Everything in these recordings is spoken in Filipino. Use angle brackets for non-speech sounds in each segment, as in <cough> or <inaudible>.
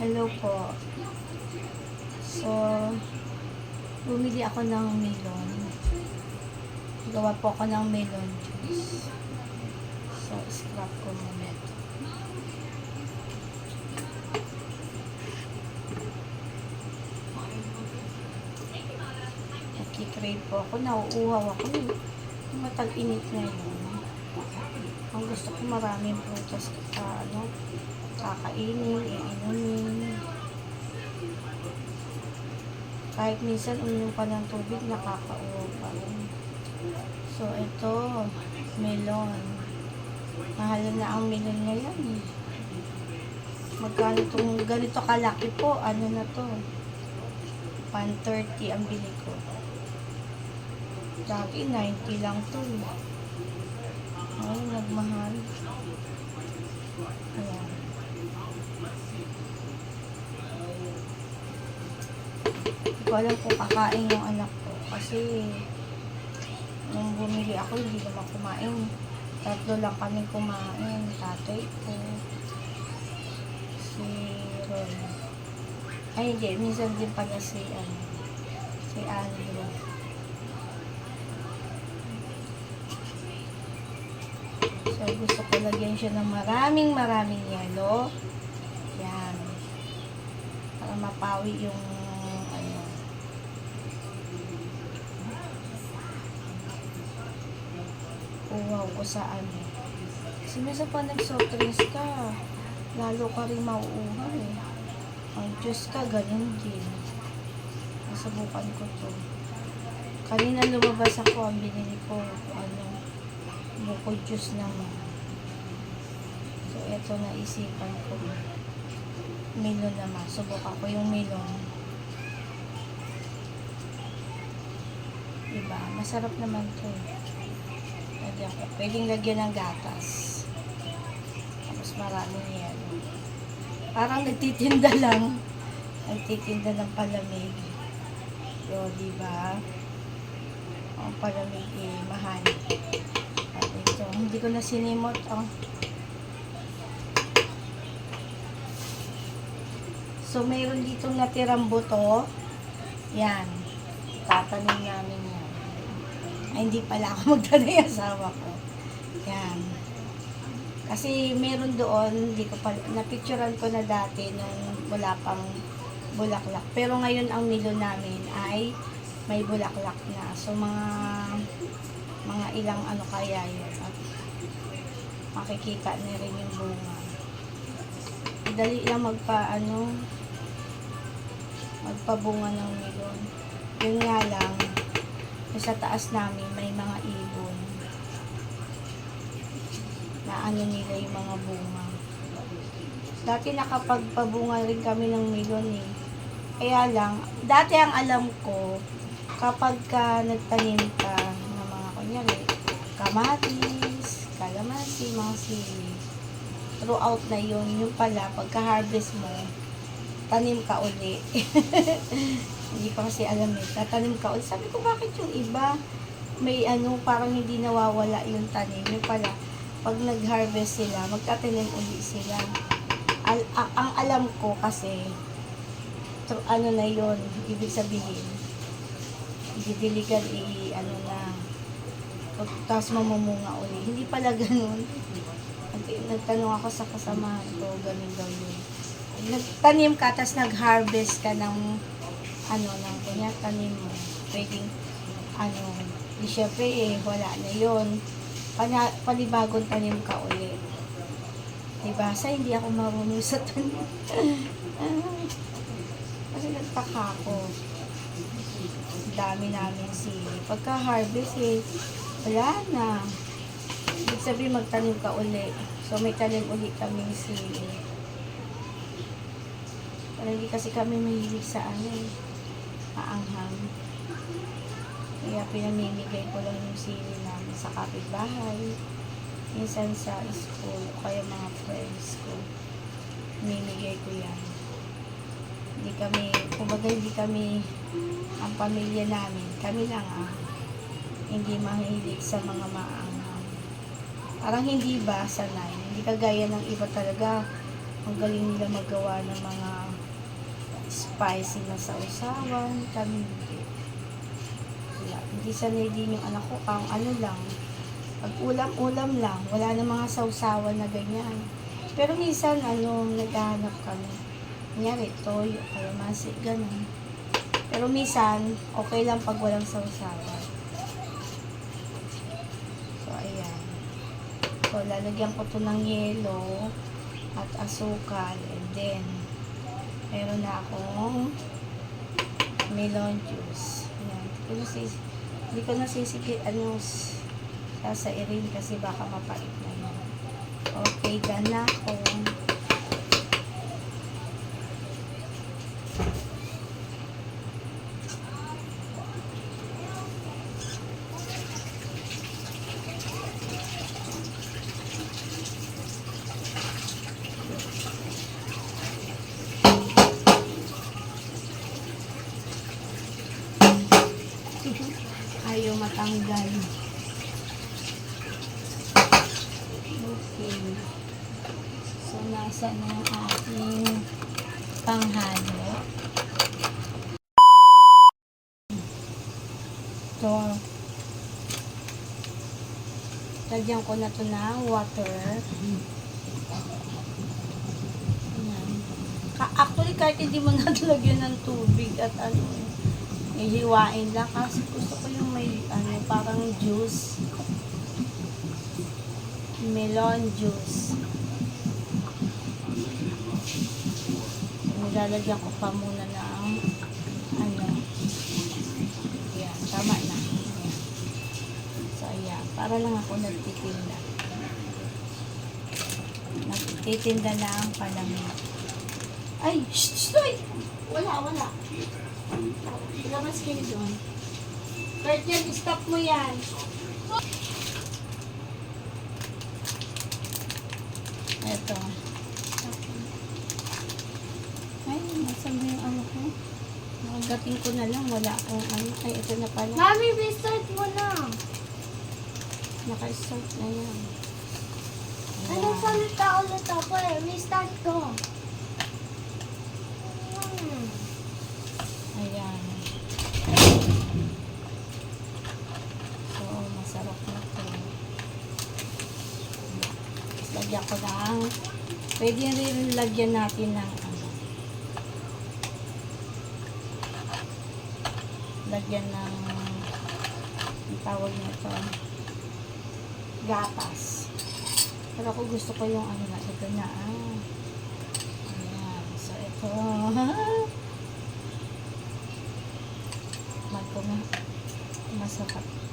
Hello po. So, bumili ako ng melon. Gawa po ako ng melon juice. So, scrap ko muna ito. Nakikrave po ako. Nauuhaw ako. Matag-init ngayon. Ang gusto ko maraming prutas ka, ano, kakainin, iinumin. Kahit minsan uminom ka ng tubig, nakakauhaw pa rin. So, ito, melon. Mahal na ang melon ngayon. eh. Magkano itong ganito kalaki po? Ano na to? 130 ang bili ko. Dati 90 lang to. eh. Ay, nagmahal. Ayan. Hindi ko alam kung kakain yung anak ko. Kasi, nung bumili ako, hindi naman kumain. Tatlo lang kami kumain. Tatay ko. Si Ron. Ay, hindi. Minsan din pala si, ano, si Andrew. So, gusto ko lagyan siya ng maraming maraming yelo. Yan. Para mapawi yung ano. Uwaw ko sa ano. Kasi minsan pa nag-soft ka, lalo ka rin mauuhaw eh. Ang juice ka, ganun din. Nasubukan ko to. Kanina lumabas ako, ang binili ko, ano, buko juice naman. So, eto naisipan ko. Melon naman. Subukan ko yung melon. Diba? Masarap naman to. eh. Lagyan ko. Pwedeng lagyan ng gatas. Tapos maraming yelo. Parang nagtitinda <laughs> lang. Nagtitinda ng palamig. So, diba? Ang palamig eh, mahal. At ito, hindi ko na sinimot. Oh. So, mayroon ditong natirang buto. Yan. Tatanim namin yan. Ay, hindi pala ako <laughs> magtanay asawa ko. Yan. Kasi meron doon, hindi ko pa, napicturean ko na dati nung wala pang bulaklak. Pero ngayon ang milo namin ay may bulaklak na. So, mga mga ilang ano kaya yun. At makikita na rin yung bunga. Dali lang magpa, ano, magpabunga ng melon. Yun nga lang, sa taas namin may mga ibon. Na ano nila yung mga bunga. Dati nakapagpabunga rin kami ng melon eh. Kaya lang, dati ang alam ko, kapag ka nagtanim ka ng mga kunyari, kamatis, kalamansi, mga sili, throughout na yun, yung pala, pagka-harvest mo, tanim ka uli. <laughs> hindi ko kasi alam eh, tatanim ka uli. Sabi ko, bakit yung iba, may ano, parang hindi nawawala yung tanim. Yung pala, pag nag-harvest sila, magtatanim uli sila. Al- a- ang alam ko kasi, tr- ano na yun, ibig sabihin, didiligan i ano na tapos mamumunga uli. Hindi pala ganun. Nag- Nagtanong ako sa kasamahan ko, ganun daw yun. Nagtanim ka, tapos nag-harvest ka ng ano, ng kanya tanim mo. Pwedeng, ano, di syempre eh, wala na yun. Pana, panibagong tanim ka uli. Diba? Sa hindi ako marunong sa tanim. <laughs> Kasi nagtaka ako dami namin sili. Pagka-harvest eh, wala na. Ibig sabihin magtanim ka uli. So may tanim uli kaming sili. Pero hindi kasi kami mahilig sa ano eh, maanghang. Kaya pinamimigay ko lang yung sili namin sa kapitbahay. Minsan sa school, kaya mga friends ko. Mimigay ko yan. Hindi kami, kumbaga hindi kami ang pamilya namin, kami lang ang hindi mahilig sa mga maanghang. Parang hindi ba sanay, hindi kagaya ng iba talaga ang galing nila magawa ng mga spicy na sausawan. Kami hindi. Wala. Hindi sanay din yung anak ko. Ang ano lang, pag ulam-ulam lang, wala na mga sausawan na ganyan. Pero minsan, ano, naghahanap kami. Kunyari, toyo, kalamansi, ganun. Pero minsan, okay lang pag walang sausawan. So, ayan. So, lalagyan ko to ng yelo at asukal. And then, meron na akong melon juice. Ayan. Hindi ko nasis hindi ko nasisiki, ano, sasairin kasi baka mapait na yun. Okay, gana ko. Matanggal. Okay. So, nasa na yung ating panghalo. So, lagyan ko na to ng water. Ayan. Actually, kahit hindi mo <laughs> natalagyan ng tubig at ano, ihiwain lang kasi gusto ko yung may ano, parang juice. Melon juice. Nilalagyan ko pa muna ng ano. Yan, tama na. Yan. So, ayan. Para lang ako nagtitinda. Nagtitinda lang palamig. Ay! Shh! Shh! Uy! Wala, wala. Ilabas kayo doon. Kurt yan, stop mo yan. Eto. Ay, nasan ba yung ano ko? Nakagating ko na lang, wala akong ano. Ay, ito na pala. Mami, restart mo na. Naka-start na yan. Ano Ayan. salita ulit ako eh. Restart ko. Hmm. Ayan. So, masarap na to. Tapos lagyan ko ng, pwede rin lagyan natin ng ano, lagyan ng, ang tawag nito, gatas. Pero ako gusto ko yung ano na, ito na, ah. Ayan. So, ito. Magkuma. Masarap.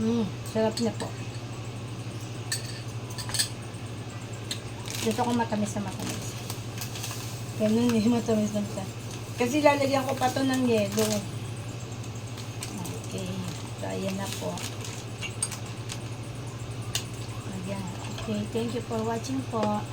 Hmm, sarap na po. Gusto ko matamis na matamis. Ganun eh, <laughs> matamis na siya. Kasi lalagyan ko pa to ng yelo. Okay. So, ayan na po. Ayan. Okay, thank you for watching po.